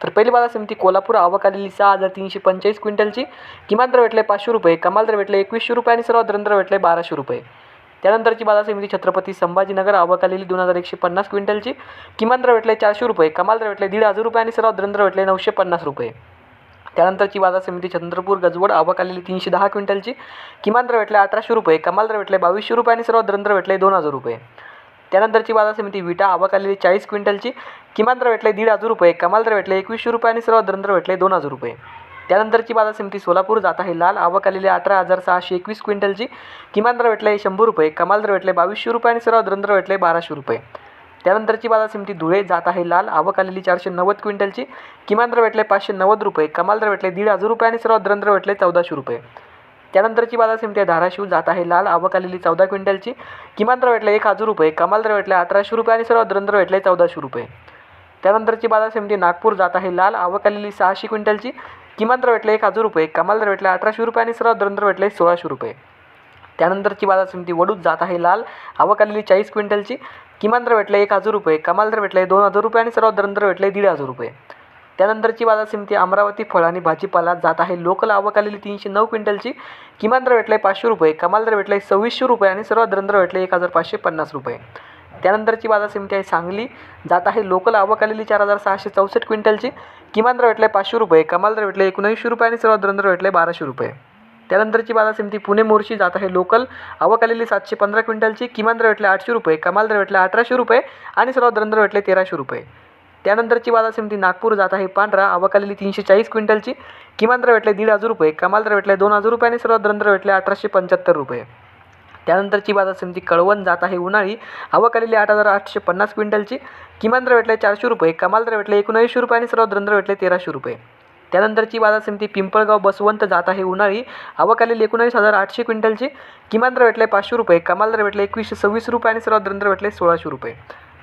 तर पहिली बाजार समिती कोल्हापूर आवक आलेली सहा हजार तीनशे पंचेचाळीस क्विंटलची. किमान दर भेटले पाचशे रुपये कमाल दर भेटले एकवीसशे रुपये आणि सर्वात दर भेटले बाराशे रुपये. त्यानंतरची बाजार समिती छत्रपती संभाजीनगर आवक आलेली दोन हजार एकशे पन्नास क्विंटलची. किमान दर भेटले चारशे रुपये कमाल दर भेटले दीड हजार रुपये आणि सर्वात दर भेटले नऊशे पन्नास रुपये. त्यानंतरची बाजार समिती चंद्रपूर गजवड आवक आलेली तीनशे दहा क्विंटलची. किमान दर भेटले अठराशे रुपये कमाल दर भेटले बावीसशे रुपये आणि सर्वात दर भेटले दोन हजार रुपये. त्यानंतरची बाजार समिती विटा आवक आलेली चाळीस क्विंटलची किमान दर भेटले दीड हजार रुपये कमाल दर भेटले एकवीसशे रुपये आणि सर्वात दर भेटले दोन हजार रुपये. त्यानंतरची बाजार समिती सोलापूर जात आहे लाल आवक आलेली अठरा हजार सहाशे एकवीस क्विंटलची किमान दर भेटले शंभर रुपये कमाल दर भेटले बावीसशे रुपये आणि सर्वात दर भेटले बाराशे रुपये. त्यानंतरची बाजार समिती धुळे जात आहे लाल आवक आलेली चारशे नव्वद क्विंटलची किमान दर भेटले पाचशे नव्वद रुपये कमाल दर भेटले दीड हजार रुपये आणि सर्वात दर भेटले चौदाशे रुपये. त्यानंतरची बाजार समिती आहे धाराशिव जात आहे. लाल आवक आलेली चौदा क्विंटलची. किमान दर भेटले एक हजार रुपये. कमाल दर भेटले अठराशे रुपये आणि सर्वात दर भेटले चौदाशे रुपये. त्यानंतरची बाजार समिती नागपूर जात आहे. लाल आवक आलेली सहाशे क्विंटलची. किमान दर भेटले एक हजार रुपये. कमाल दर भेटले अठराशे रुपये आणि सर्वात दर भेटले सोळाशे रुपये. त्यानंतरची बाजार समिती वडूत जात आहे. लाल आवक आलेली चाळीस क्विंटलची. किमान दर भेटले एक हजार रुपये. कमाल दर भेटले दोन हजार रुपये आणि सर्वात दर भेटले दीड हजार रुपये. त्यानंतरची बाजार समिती अमरावती फळ आणि भाजीपाला जात आहे. लोकल आवक आलेली तीनशे नऊ क्विंटलची किमान दर भेटले पाचशे रुपये कमाल दर भेटले सव्वीसशे रुपये आणि सर्वात दरंदर भेटले एक हजार पाचशे पन्नास रुपये. त्यानंतरची बाजार समिती आहे सांगली. जात आहे लोकल आवक आलेली चार हजार सहाशे चौसष्ट क्विंटलची किमान दर भेटले पाचशे रुपये कमाल दर भेटले एकोणऐंशी रुपये आणि सर्वात दरंदर भेटले बाराशे रुपये. त्यानंतरची बाजार समिती पुणे मोर्शी जात आहे. लोकल आवक आलेली सातशे पंधरा क्विंटलची किमान दर भेटले आठशे रुपये कमाल दर भेटले अठराशे रुपये आणि सर्वात दरंदर भेटले तेराशे रुपये. त्यानंतरची बाजार समिती नागपूर जात आहे. पांढरा आवक तीनशे चाळीस क्विंटलची. किमान दर भेटले दीड हजार रुपये. कमाल दर भेटले दोन हजार रुपये आणि सर्वात दर भेटले अठराशे पंच्याहत्तर रुपये. त्यानंतरची बाजार समिती कळवण जात आहे. उन्हाळी आवक आठ हजार आठशे पन्नास क्विंटलची. किमान दर भेटले चारशे रुपये. कमाल दर भेटले एकोणऐंशी रुपये आणि सर्वात दर भेटले तेराशे रुपये. त्यानंतरची बाजार समिती पिंपळगाव बसवंत जात आहे. उन्हाळी आवक एकोणावीस हजार आठशे क्विंटलची. किमान दर भेटले पाचशे रुपये. कमाल दर भेटले एकवीसशे सव्वीस रुपये आणि सर्वात दर भेटले सोळाशे रुपये.